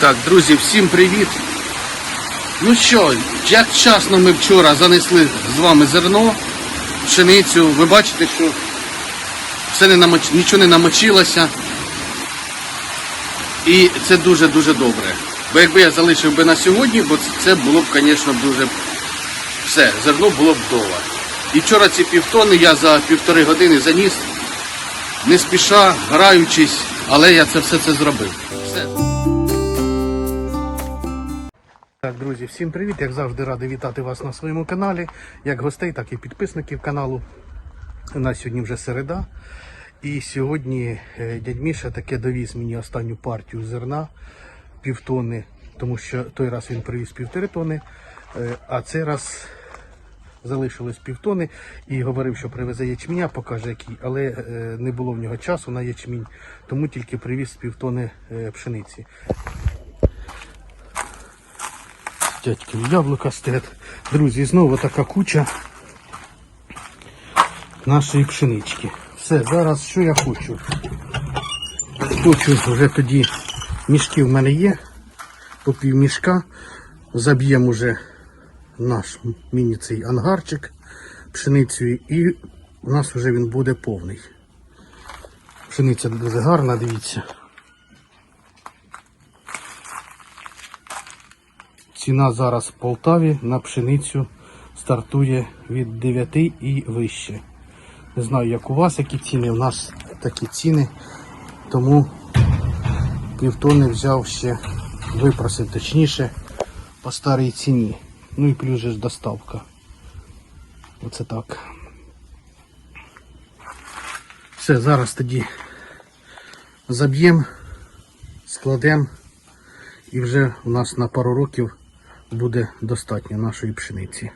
Так, друзі, всім привіт. Ну що, як вчасно ми вчора занесли з вами зерно, пшеницю. Ви бачите, що все не намоч... нічого не намочилося. І це дуже-дуже добре. Бо якби я залишив би на сьогодні, бо це було б, звісно, дуже все, зерно було б вдома. І вчора ці півтони я за півтори години заніс, не спіша, граючись, але я це все це зробив. Все. Так, друзі, всім привіт! Як завжди радий вітати вас на своєму каналі, як гостей, так і підписників каналу. У нас сьогодні вже середа. І сьогодні е, дядь Міша таке довіз мені останню партію зерна півтони, тому що той раз він привіз півтори тони, е, а цей раз залишилось півтони і говорив, що привезе ячменя, покаже який, але е, не було в нього часу на ячмінь, тому тільки привіз півтони пшениці. Дядьки, яблука стоять. Друзі, знову така куча нашої пшенички. Все, зараз що я хочу? Хочу вже тоді мішки в мене є, по пів мішка. Заб'ємо вже наш міні цей ангарчик пшеницею і у нас вже він буде повний. Пшениця дуже гарна, дивіться. Ціна зараз в Полтаві на пшеницю стартує від 9 і вище. Не знаю, як у вас які ціни, у нас такі ціни, тому півтони взяв ще, випросив точніше по старій ціні. Ну і плюс же ж доставка. Оце так. Все, зараз тоді заб'ємо, складемо і вже у нас на пару років буде достатньо нашої пшениці.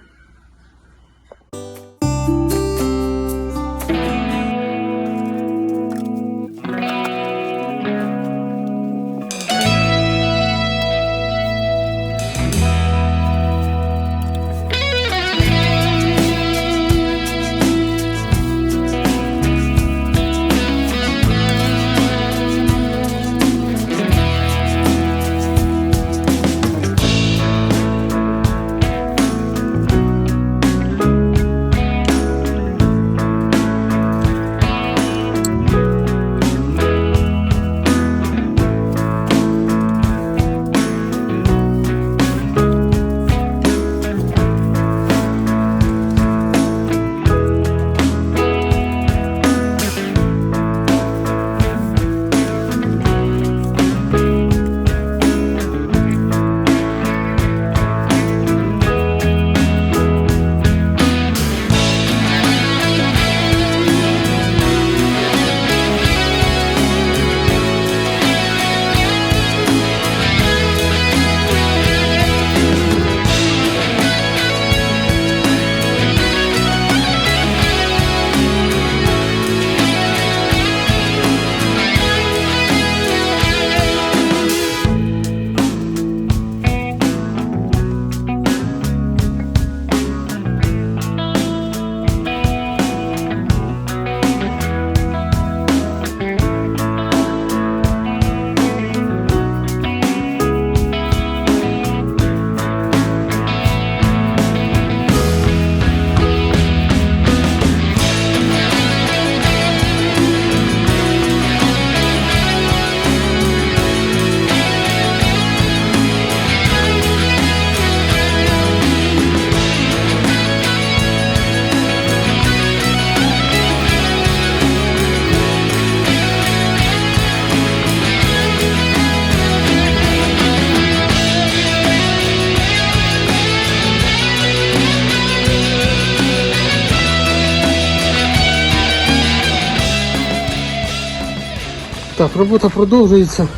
Так, робота продовжується.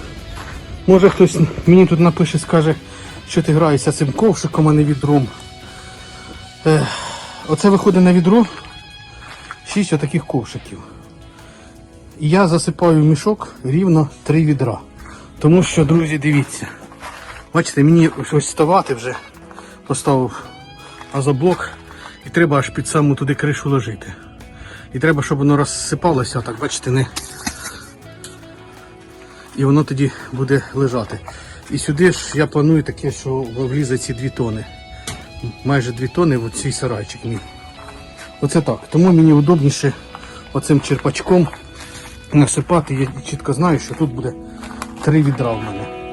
Може хтось мені тут напише, скаже, що ти граєшся цим ковшиком, а не відром. Е, оце виходить на відро 6 отаких ковшиків. І я засипаю в мішок рівно 3 відра. Тому що, друзі, дивіться. Бачите, мені ось ставати вже поставив азоблок і треба аж під саму туди кришу ложити. І треба, щоб воно розсипалося, так бачите, не, і воно тоді буде лежати. І сюди ж я планую таке, що влізе ці дві тони. Майже дві тони в цей сарайчик мій. Оце так. Тому мені удобніше оцим черпачком насипати. Я чітко знаю, що тут буде три відра в мене.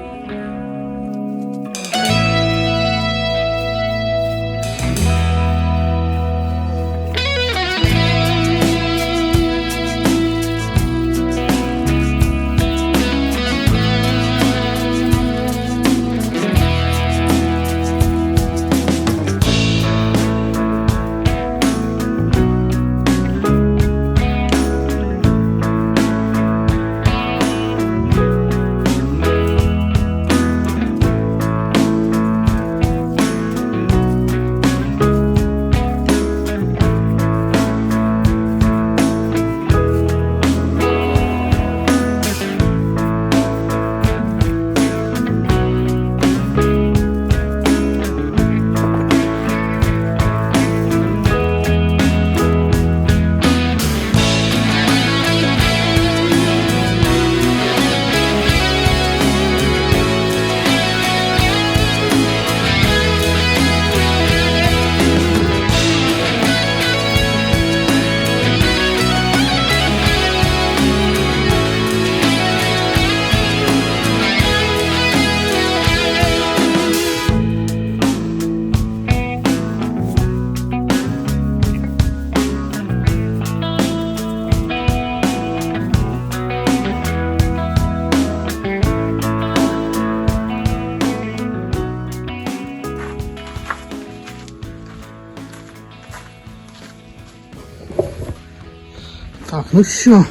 Так, ну що,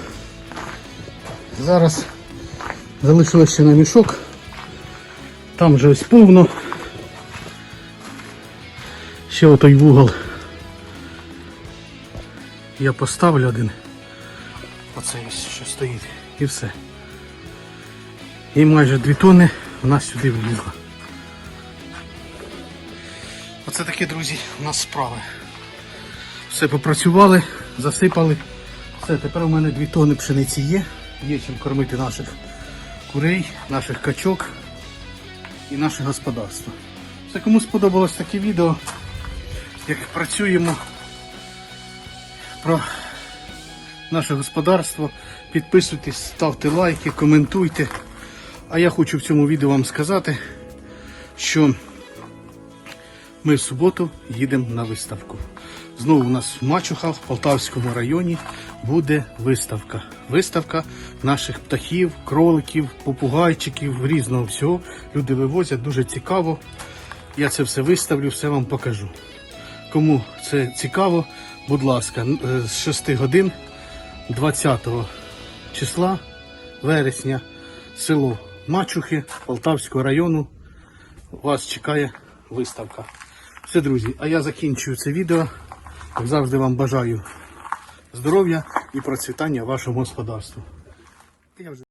зараз залишилося на мішок. Там вже ось повно. Ще отой вугол. Я поставлю один. Оце що стоїть. І все. І майже дві тони у нас сюди влізло. Оце такі, друзі, у нас справи. Все попрацювали, засипали. Все, тепер у мене дві тони пшениці є. Є чим кормити наших курей, наших качок і наше господарство. Все, кому сподобалось таке відео, як працюємо про наше господарство, підписуйтесь, ставте лайки, коментуйте. А я хочу в цьому відео вам сказати, що ми в суботу їдемо на виставку. Знову у нас в Мачуха в Полтавському районі буде виставка. Виставка наших птахів, кроликів, попугайчиків, різного всього. Люди вивозять, дуже цікаво. Я це все виставлю, все вам покажу. Кому це цікаво, будь ласка, е, з 6 годин 20 числа вересня, село Мачухи Полтавського району. Вас чекає виставка. Все, друзі, а я закінчую це відео. Як завжди вам бажаю здоров'я і процвітання вашому господарству.